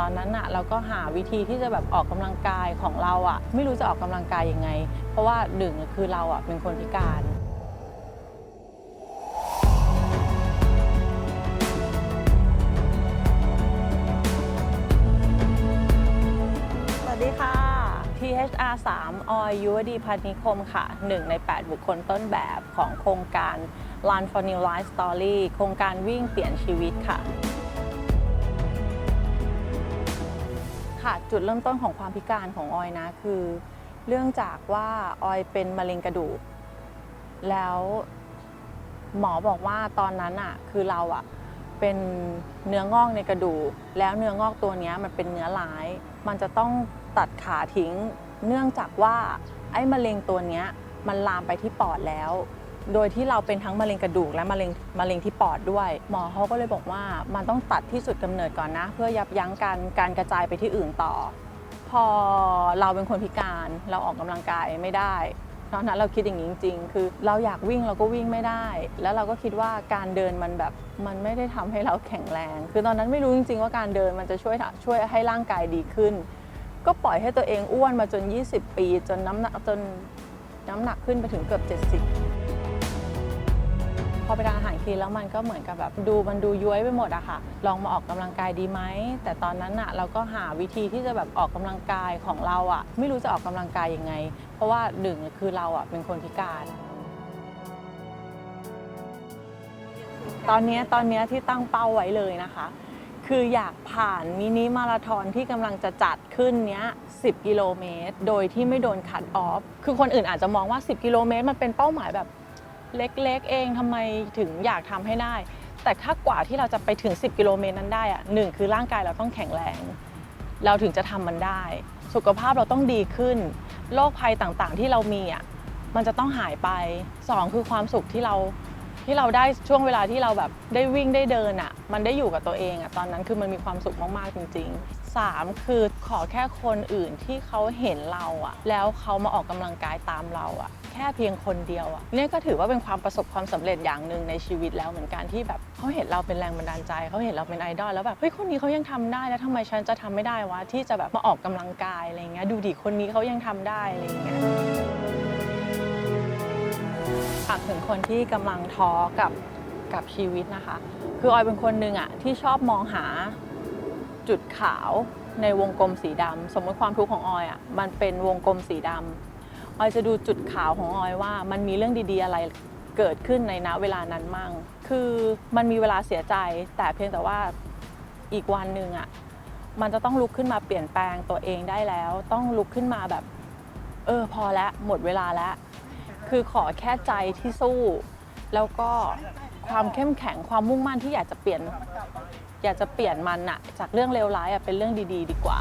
ตอนนั้นอะเราก็หาวิธีที่จะแบบออกกำลังกายของเราอะไม่รู้จะออกกำลังกายยังไง เพราะว่าหนึ่งคือเราอะเป็นคนพิการสวัสดีค่ะ THR 3ออยยุวดีพันิคมค่ะ1ใน 8 บุคคลต้นแบบของโครงการ Run for New Life Story โครงการวิ่งเปลี่ยนชีวิตค่ะ ค่ะจุดเริ่มต้นของความพิการของออยนะคือ เรื่องจากว่าออยเป็นมะเร็งกระดูก แล้วหมอบอกว่าตอนนั้นอะคือเราอะเป็นเนื้องอกในกระดูก แล้วเนื้องอกตัวนี้มันเป็นเนื้อร้าย มันจะต้องตัดขาทิ้ง เนื่องจากว่าไอ้มะเร็งตัวนี้มันลามไปที่ปอดแล้ว โดยที่เราเป็นทั้งมะเร็งกระดูกและมะเร็งมะเร็งที่ปอดด้วย หมอเขาก็เลยบอกว่ามันต้องตัดที่จุดกำเนิดก่อนนะ เพื่อยับยั้งการการกระจายไปที่อื่นต่อ พอเราเป็นคนพิการเราออกกำลังกายไม่ได้ตอนนั้นเราคิดอย่างนี้จริงๆ คือเราอยากวิ่งเราก็วิ่งไม่ได้ แล้วเราก็คิดว่าการเดินมันแบบมันไม่ได้ทำให้เราแข็งแรง คือตอนนั้นไม่รู้จริงๆ ว่าการเดินมันจะช่วยช่วยให้ร่างกายดีขึ้น ก็ปล่อยให้ตัวเองอ้วนมาจน 20 ปี จนน้ำหนักจนน้ำหนักขึ้นไปถึงเกือบ 70พ อไปทานอาหารคลีนแล้วมันก็เหมือนกับแบบดูมันดูย้วยไปหมดอะค่ะ ลองมาออกกำลังกายดีไหม แต่ตอนนั้นอะเราก็หาวิธีที่จะแบบออกกำลังกายของเราอะไม่รู้จะออกกำลังกายยังไง เพราะว่าหนึ่งคือเราอะเป็นคนพิการตอนนี้ตอนนี้ที่ตั้งเป้าไว้เลยนะคะ คืออยากผ่านมินิมาราธอนที่กำลังจะจัดขึ้นเนี้ย 10 กิโลเมตร โดยที่ไม่โดนคัดออฟ คือคนอื่นอาจจะมองว่า 10 กิโลเมตรมันเป็นเป้าหมายแบบ เล็กๆ เองทำไมถึงอยากทำให้ได้ แต่ถ้ากว่าที่เราจะไปถึง 10 กิโลเมตรนั้นได้อะหนึ่งคือร่างกายเราต้องแข็งแรง เราถึงจะทำมันได้ สุขภาพเราต้องดีขึ้นโรคภัยต่างๆที่เรามีอะมันจะต้องหายไป 2 คือความสุขที่เรา ที่เราได้ช่วงเวลาที่เราแบบได้วิ่งได้เดินอะ มันได้อยู่กับตัวเองอะตอนนั้นคือมันมีความสุขมากๆจริง ๆ 3 คือขอแค่คนอื่นที่เขาเห็นเราอะ แล้วเขามาออกกำลังกายตามเราอะ แค่เพียงคนเดียวอะเนี่ยก็ถือว่าเป็นความประสบความสำเร็จอย่างหนึ่งในชีวิตแล้วเหมือนกันที่แบบเขาเห็นเราเป็นแรงบันดาลใจเขาเห็นเราเป็นไอดอลแล้วแบบเฮ้ยคนนี้เขายังทำได้แล้วทำไมฉันจะทำไม่ได้วะที่จะแบบมาออกกำลังกายอะไรเงี้ยดูดิคนนี้เขายังทำได้อะไรเงี้ย ฝากถึงคนที่กำลังท้อกับกับชีวิตนะคะ คือออยเป็นคนหนึ่งอะที่ชอบมองหาจุดขาวในวงกลมสีดำสมมติความทุกข์ของออยอะมันเป็นวงกลมสีดำออยจะดูจุดขาวของออยว่า มันมีเรื่องดีๆอะไรเกิดขึ้นในณเวลานั้นมั่ง คือมันมีเวลาเสียใจ แต่เพียงแต่ว่าอีกวันหนึ่งอะมันจะต้องลุกขึ้นมาเปลี่ยนแปลงตัวเองได้แล้ว ต้องลุกขึ้นมาแบบ เออพอแล้วหมดเวลาแล้ว คือขอแค่ใจที่สู้ แล้วก็ความเข้มแข็งความมุ่งมั่นที่อยากจะเปลี่ยน อยากจะเปลี่ยนมันอะจากเรื่องเลวร้ายอะเป็นเรื่องดี ๆ ดีกว่า